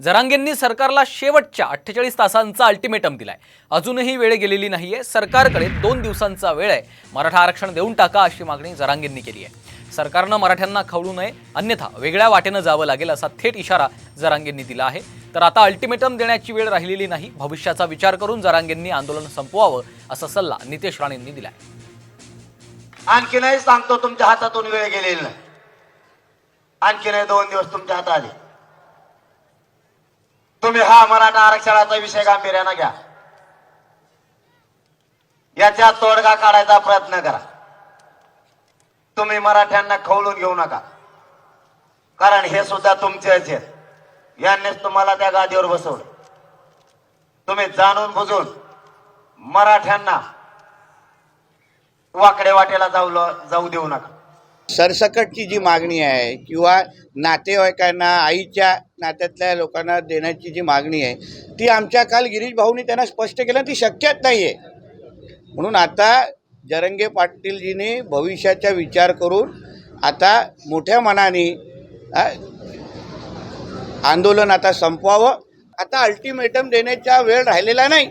जरांगेंनी सरकारला शेवटच्या अठ्ठेचाळीस तासांचा अल्टिमेटम दिलाय. अजूनही वेळ गेलेली नाहीये. सरकारकडे दोन दिवसांचा वेळ आहे. मराठा आरक्षण देऊन टाका अशी मागणी जरांगेंनी केली आहे. सरकारनं मराठ्यांना खवळू नये. अन्यथा वेगळ्या वाटेनं जावं लागेल असा थेट इशारा जरांगेंनी दिला आहे. तर आता अल्टिमेटम देण्याची वेळ राहिलेली नाही. भविष्याचा विचार करून जरांगेंनी आंदोलन संपवावं असा सल्ला नितेश राणेंनी दिलाय. आणखीनही सांगतो तुमच्या हातातून वेळ गेलेली नाही. आणखीनही दोन दिवस तुमच्या हातात आले. तुम्ही हा मराठा आरक्षणाचा विषय गांभीर्यानं घ्या. याच्या तोडगा काढायचा प्रयत्न करा. तुम्ही मराठ्यांना खवळून घेऊ नका. कारण हे सुद्धा तुमचेच आहेत. यांनीच तुम्हाला त्या गादीवर बसवलं. तुम्ही जाणून बुजून मराठ्यांना वाकडे वाटेला जाऊ जाऊ देऊ नका. सरसकटची जी मागणी आहे किंवा नातेवाईकांना आईच्या नात्यातल्या लोकांना देण्याची जी मागणी आहे ती आमच्या काल गिरीश भाऊनी त्यांना स्पष्ट केलं ती शक्यच नाही आहे म्हणून आता जरंगे पाटीलजीने भविष्याचा विचार करून आता मोठ्या मनाने आंदोलन आता संपवावं. आता अल्टिमेटम देण्याचा वेळ राहिलेला नाही.